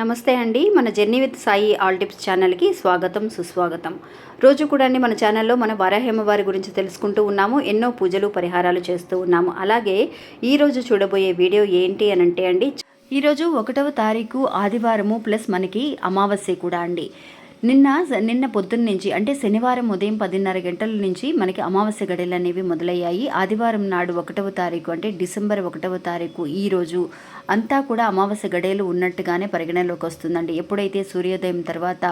నమస్తే అండి. మన journey with Sai all tips ఛానల్కి స్వాగతం సుస్వాగతం. రోజు కూడా అండి మన ఛానల్లో మన వారాహేమవారి గురించి తెలుసుకుంటూ ఉన్నాము ఎన్నో పూజలు పరిహారాలు చేస్తూ ఉన్నాము. అలాగే ఈరోజు చూడబోయే వీడియో ఏంటి అని అంటే అండి ఈరోజు ఒకటవ తారీఖు ఆదివారము ప్లస్ మనకి అమావాస్య కూడా అండి. నిన్న నిన్న పొద్దున్న నుంచి అంటే శనివారం ఉదయం పదిన్నర గంటల నుంచి మనకి అమావాస్య గడియలు అనేవి మొదలయ్యాయి. ఆదివారం నాడు ఒకటవ తారీఖు అంటే డిసెంబర్ ఒకటవ తారీఖు ఈ రోజు అంతా కూడా అమావాస్య గడియలు ఉన్నట్టుగానే పరిగణలోకి వస్తుందండి. ఎప్పుడైతే సూర్యోదయం తర్వాత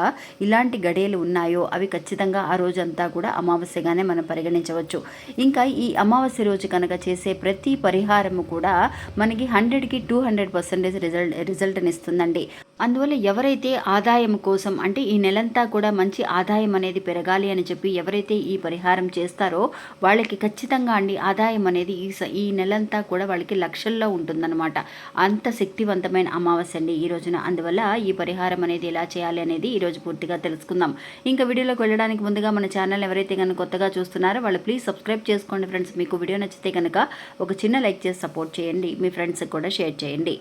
ఇలాంటి గడియలు ఉన్నాయో అవి ఖచ్చితంగా ఆ రోజంతా కూడా అమావాస్యగానే మనం పరిగణించవచ్చు. ఇంకా ఈ అమావాస్య రోజు కనుక చేసే ప్రతి పరిహారము కూడా మనకి హండ్రెడ్కి టూ హండ్రెడ్ పర్సెంటేజ్ రిజల్ట్ రిజల్ట్ని ఇస్తుందండి. అందువల్ల ఎవరైతే ఆదాయం కోసం అంటే ఈ నెలంతా కూడా మంచి ఆదాయం అనేది పెరగాలి అని చెప్పి ఎవరైతే ఈ పరిహారం చేస్తారో వాళ్ళకి ఖచ్చితంగా అండి ఆదాయం అనేది ఈ స- ఈ నెలంతా కూడా వాళ్ళకి లక్షల్లో ఉంటుందన్నమాట. అంత శక్తివంతమైన అమావాస్య అండి ఈ రోజున. అందువల్ల ఈ పరిహారం అనేది ఎలా చేయాలి అనేది ఈరోజు పూర్తిగా తెలుసుకుందాం. ఇంకా వీడియోలోకి వెళ్ళడానికి ముందుగా మన ఛానల్ ఎవరైతే కనుక కొత్తగా చూస్తున్నారో వాళ్ళు ప్లీజ్ సబ్స్క్రైబ్ చేసుకోండి ఫ్రెండ్స్. మీకు వీడియో నచ్చితే కనుక ఒక చిన్న లైక్ చేసి సపోర్ట్ చేయండి. మీ ఫ్రెండ్స్కి కూడా షేర్ చేయండి.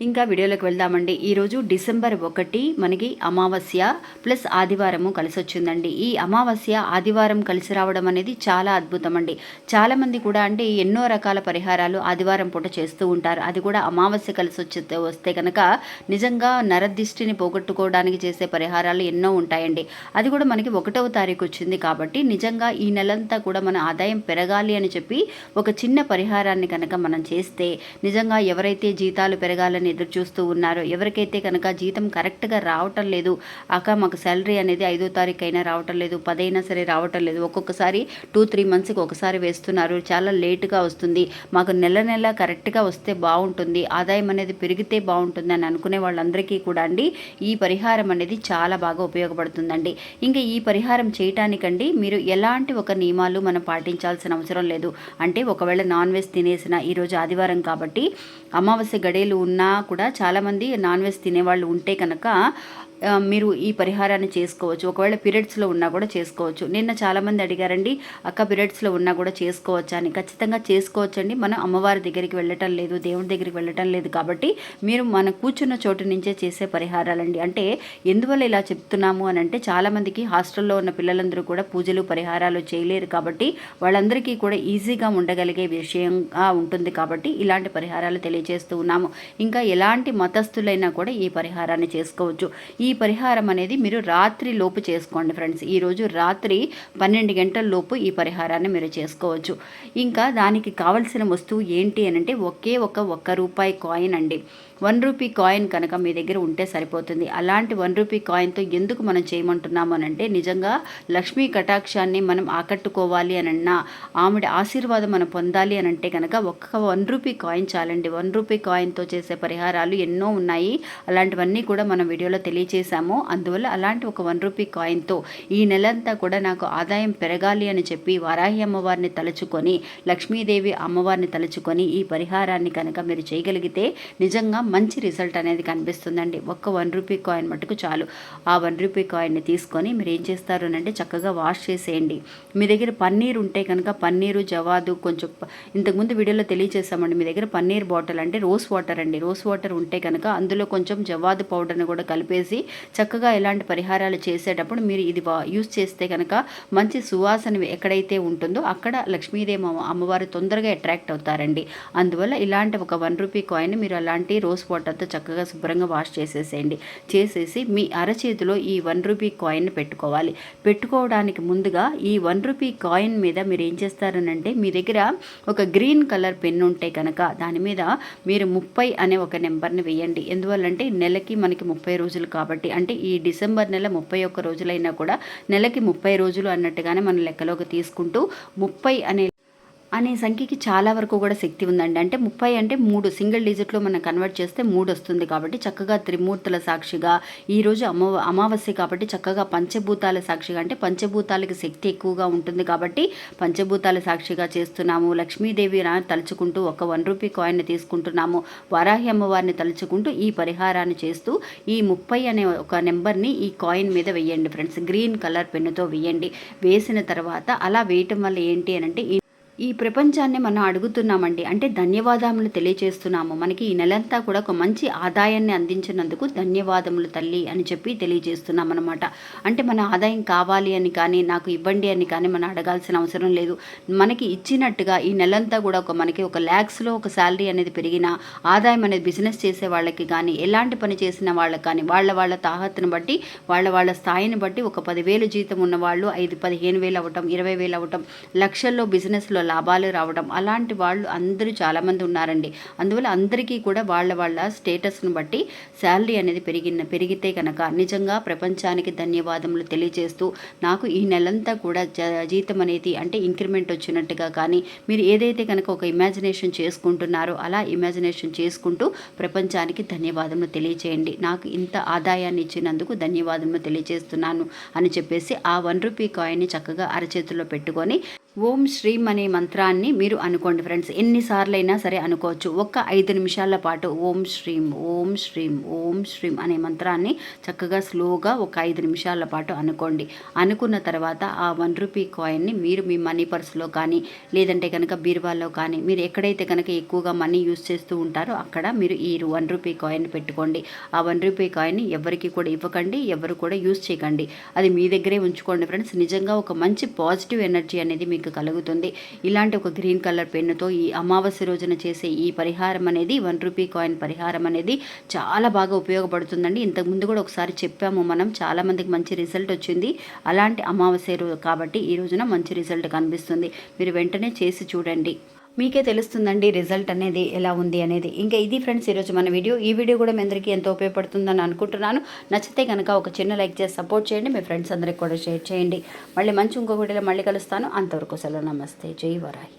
ఇంకా వీడియోలోకి వెళ్దామండి. ఈరోజు డిసెంబర్ ఒకటి మనకి అమావాస్య ప్లస్ ఆదివారము కలిసి వచ్చిందండి ఈ అమావాస్య ఆదివారం కలిసి రావడం అనేది చాలా అద్భుతం అండి చాలామంది కూడా అంటే ఎన్నో రకాల పరిహారాలు ఆదివారం పూట చేస్తూ ఉంటారు. అది కూడా అమావాస్య కలిసి వచ్చే వస్తే కనుక నిజంగా నరదిష్టిని పోగొట్టుకోవడానికి చేసే పరిహారాలు ఎన్నో ఉంటాయండి. అది కూడా మనకి ఒకటవ తారీఖు వచ్చింది కాబట్టి నిజంగా ఈ నెలంతా కూడా మన ఆదాయం పెరగాలి అని చెప్పి ఒక చిన్న పరిహారాన్ని కనుక మనం చేస్తే నిజంగా ఎవరైతే జీతాలు పెరగాలని ఎదురు చూస్తూ ఉన్నారో. ఎవరికైతే కనుక జీతం కరెక్ట్గా రావటం లేదు అక్క మాకు శాలరీ అనేది ఐదో తారీఖు అయినా రావటం లేదు పదైనా సరే రావటం లేదు. ఒక్కొక్కసారి టూ త్రీ మంత్స్కి ఒకసారి వేస్తున్నారు. చాలా లేటుగా వస్తుంది. మాకు నెల నెల కరెక్ట్గా వస్తే బాగుంటుంది. ఆదాయం అనేది పెరిగితే బాగుంటుంది అని అనుకునే వాళ్ళందరికీ కూడా అండి ఈ పరిహారం అనేది చాలా బాగా ఉపయోగపడుతుందండి. ఇంకా ఈ పరిహారం చేయటానికండి మీరు ఎలాంటి ఒక నియమాలు మనం పాటించాల్సిన అవసరం లేదు. అంటే ఒకవేళ నాన్ వెజ్ తినేసిన ఈరోజు ఆదివారం కాబట్టి అమావాస్య గడియలు ఉన్నా కూడా చాలామంది నాన్ వెజ్ తినేవాళ్ళు ఉంటే కనుక మీరు ఈ పరిహారాన్ని చేసుకోవచ్చు. ఒకవేళ పీరియడ్స్లో ఉన్నా కూడా చేసుకోవచ్చు. నిన్న చాలామంది అడిగారండి అక్క పీరియడ్స్లో ఉన్నా కూడా చేసుకోవచ్చా? అని. ఖచ్చితంగా చేసుకోవచ్చండి. మనం అమ్మవారి దగ్గరికి వెళ్ళటం లేదు దేవుడి దగ్గరికి వెళ్ళటం లేదు కాబట్టి మీరు మన కూర్చున్న చోటు నుంచే చేసే పరిహారాలండి. అంటే ఎందువల్ల ఇలా చెప్తున్నాము అని అంటే చాలామందికి హాస్టల్లో ఉన్న పిల్లలందరూ కూడా పూజలు పరిహారాలు చేయలేరు కాబట్టి వాళ్ళందరికీ కూడా ఈజీగా ఉండగలిగే విషయంగా ఉంటుంది కాబట్టి ఇలాంటి పరిహారాలు తెలియజేస్తూ ఉన్నాము. ఇంకా ఎలాంటి మతస్థులైనా కూడా ఈ పరిహారాన్ని చేసుకోవచ్చు. ఈ ఈ పరిహారం అనేది మీరు రాత్రి లోపు చేసుకోండి ఫ్రెండ్స్. ఈరోజు రాత్రి పన్నెండు గంటల లోపు ఈ పరిహారాన్ని మీరు చేసుకోవచ్చు. ఇంకా దానికి కావలసిన వస్తువు ఏంటి అని అంటే ఒకే ఒక ఒక్క రూపాయి కాయిన్ అండి. వన్ రూపీ కాయిన్ కనుక మీ దగ్గర ఉంటే సరిపోతుంది. అలాంటి వన్ రూపీ కాయిన్తో ఎందుకు మనం చేయమంటున్నాము అని అంటే నిజంగా లక్ష్మీ కటాక్షాన్ని మనం ఆకట్టుకోవాలి అని అన్నా ఆవిడ ఆశీర్వాదం మనం పొందాలి అని అంటే కనుక ఒక్క వన్ రూపీ కాయిన్ చాలండి. వన్ రూపీ కాయిన్తో చేసే పరిహారాలు ఎన్నో ఉన్నాయి. అలాంటివన్నీ కూడా మనం వీడియోలో తెలియచేశాము. అందువల్ల అలాంటి ఒక వన్ రూపీ కాయిన్తో ఈ నెలంతా కూడా నాకు ఆదాయం పెరగాలి అని చెప్పి వారాహి అమ్మవారిని తలుచుకొని లక్ష్మీదేవి అమ్మవారిని తలుచుకొని ఈ పరిహారాన్ని కనుక మీరు చేయగలిగితే నిజంగా మంచి రిజల్ట్ అనేది కనిపిస్తుందండి. ఒక్క వన్ రూపీ కాయిన్ మటుకు చాలు. ఆ వన్ రూపీ కాయిన్ని తీసుకొని మీరు ఏం చేస్తారు అంటే చక్కగా వాష్ చేసేయండి. మీ దగ్గర పన్నీర్ ఉంటే కనుక పన్నీరు జవాదు కొంచెం ఇంతకుముందు వీడియోలో తెలియజేసామండి మీ దగ్గర పన్నీర్ బాటిల్ అంటే రోస్ వాటర్ అండి. రోస్ వాటర్ ఉంటే కనుక అందులో కొంచెం జవాదు పౌడర్ని కూడా కలిపేసి చక్కగా ఇలాంటి పరిహారాలు చేసేటప్పుడు మీరు ఇది వా- యూస్ చేస్తే కనుక మంచి సువాసన ఎక్కడైతే ఉంటుందో అక్కడ లక్ష్మీదేవి అమ్మవారు తొందరగా అట్రాక్ట్ అవుతారండి. అందువల్ల ఇలాంటి ఒక వన్ రూపీ కాయిన్ మీరు అలాంటి రోజ్ వాటర్తో చక్కగా శుభ్రంగా వాష్ చేసేసేయండి. చేసేసి మీ అరచేతిలో ఈ వన్ రూపీ కాయిన్ పెట్టుకోవాలి. పెట్టుకోవడానికి ముందుగా ఈ వన్ రూపీ కాయిన్ మీద మీరు ఏం చేస్తారనంటే మీ దగ్గర ఒక గ్రీన్ కలర్ పెన్ ఉంటే కనుక దాని మీద మీరు ముప్పై అనే ఒక నెంబర్ని వేయండి. ఎందువల్లంటే నెలకి మనకి ముప్పై రోజులు కాబట్టి అంటే ఈ డిసెంబర్ నెల ముప్పై ఒక్క రోజులైనా కూడా నెలకి ముప్పై రోజులు అన్నట్టుగానే మన లెక్కలోకి తీసుకుంటూ ముప్పై అనే అనే సంఖ్యకి చాలా వరకు కూడా శక్తి ఉందండి. అంటే ముప్పై అంటే మూడు సింగిల్ డిజిట్లో మనం కన్వర్ట్ చేస్తే మూడు వస్తుంది కాబట్టి చక్కగా త్రిమూర్తుల సాక్షిగా ఈరోజు అమ అమావాస్య కాబట్టి చక్కగా పంచభూతాల సాక్షిగా అంటే పంచభూతాలకి శక్తి ఎక్కువగా ఉంటుంది కాబట్టి పంచభూతాల సాక్షిగా చేస్తున్నాము. లక్ష్మీదేవి తలుచుకుంటూ ఒక వన్ రూపీ కాయిన్ తీసుకుంటున్నాము. వారాహి అమ్మవారిని తలుచుకుంటూ ఈ పరిహారాన్ని చేస్తూ ఈ ముప్పై అనే ఒక నెంబర్ని ఈ కాయిన్ మీద వేయండి ఫ్రెండ్స్. గ్రీన్ కలర్ పెన్నుతో వేయండి. వేసిన తర్వాత అలా వేయటం వల్ల ఏంటి అని అంటే ఈ ప్రపంచాన్ని మనం అడుగుతున్నామండి. అంటే ధన్యవాదములు తెలియజేస్తున్నాము మనకి ఈ నెలంతా కూడా ఒక మంచి ఆదాయాన్ని అందించినందుకు ధన్యవాదములు తల్లి అని చెప్పి తెలియజేస్తున్నాం అనమాట అంటే మన ఆదాయం కావాలి అని కానీ నాకు ఇవ్వండి అని కానీ మనం అడగాల్సిన అవసరం లేదు. మనకి ఇచ్చినట్టుగా ఈ నెలంతా కూడా ఒక మనకి ఒక ల్యాక్స్లో ఒక శాలరీ అనేది పెరిగిన ఆదాయం అనేది బిజినెస్ చేసే వాళ్ళకి కానీ ఎలాంటి పని చేసిన వాళ్ళకి కానీ వాళ్ళ వాళ్ళ తాహతను బట్టి వాళ్ళ వాళ్ళ స్థాయిని బట్టి ఒక పదివేలు జీతం ఉన్న వాళ్ళు ఐదు పదిహేను వేలు అవ్వటం ఇరవై వేలు అవ్వటం లక్షల్లో బిజినెస్లో లాభాలు రావడం. అలాంటి వాళ్ళు అందరూ చాలామంది ఉన్నారండి. అందువల్ల అందరికీ కూడా వాళ్ళ వాళ్ళ స్టేటస్ను బట్టి శాలరీ అనేది పెరిగిన పెరిగితే కనుక నిజంగా ప్రపంచానికి ధన్యవాదములు తెలియజేస్తూ నాకు ఈ నెలంతా కూడా జ- జీతం అనేది అంటే ఇంక్రిమెంట్ వచ్చినట్టుగా కానీ మీరు ఏదైతే కనుక ఒక ఇమాజినేషన్ చేసుకుంటున్నారో అలా ఇమాజినేషన్ చేసుకుంటూ ప్రపంచానికి ధన్యవాదములు తెలియజేయండి నాకు ఇంత ఆదాయాన్ని ఇచ్చినందుకు ధన్యవాదములు తెలియజేస్తున్నాను అని చెప్పేసి ఆ వన్ రూపీ కాయిన్ని చక్కగా అరచేతిలో పెట్టుకొని ఓం శ్రీం అనే మంత్రాన్ని మీరు అనుకోండి ఫ్రెండ్స్. ఎన్నిసార్లైనా సరే అనుకోవచ్చు. ఒక్క ఐదు నిమిషాల పాటు ఓం శ్రీం ఓం శ్రీం ఓం శ్రీం అనే మంత్రాన్ని చక్కగా స్లోగా ఒక ఐదు నిమిషాల పాటు అనుకోండి. అనుకున్న తర్వాత ఆ వన్ రూపీ కాయిన్ని మీరు మీ మనీ పర్స్లో కానీ లేదంటే కనుక బీరువాలో కానీ మీరు ఎక్కడైతే కనుక ఎక్కువగా మనీ యూస్ చేస్తూ ఉంటారో అక్కడ మీరు ఈ వన్ రూపీ కాయిన్ పెట్టుకోండి. ఆ వన్ రూపీ కాయిన్ని ఎవరికి కూడా ఇవ్వకండి ఎవరు కూడా యూస్ చేయకండి. అది మీ దగ్గరే ఉంచుకోండి ఫ్రెండ్స్. నిజంగా ఒక మంచి పాజిటివ్ ఎనర్జీ అనేది మీకు కలుగుతుంది. ఇలాంటి ఒక గ్రీన్ కలర్ పెన్నుతో ఈ అమావాస్య రోజున చేసే ఈ పరిహారం అనేది వన్ రూపీ కాయిన్ పరిహారం అనేది చాలా బాగా ఉపయోగపడుతుందండి. ఇంతకుముందు కూడా ఒకసారి చెప్పాము మనం చాలామందికి మంచి రిజల్ట్ వచ్చింది. అలాంటి అమావాస్య రోజు కాబట్టి ఈ రోజున మంచి రిజల్ట్ కనిపిస్తుంది. మీరు వెంటనే చేసి చూడండి. మీకే తెలుస్తుందండి రిజల్ట్ అనేది ఎలా ఉంది అనేది. ఇంకా ఇది ఫ్రెండ్స్ ఈరోజు మన వీడియో. ఈ వీడియో కూడా మీ అందరికీ ఎంతో ఉపయోగపడుతుందని అనుకుంటున్నాను. నచ్చితే కనుక ఒక చిన్న లైక్ చేసి సపోర్ట్ చేయండి. మీ ఫ్రెండ్స్ అందరికి కూడా షేర్ చేయండి. మళ్ళీ మంచి ఇంకో వీడియోలో మళ్ళీ కలుస్తాను. అంతవరకు సెలవు. నమస్తే. జై వరాయి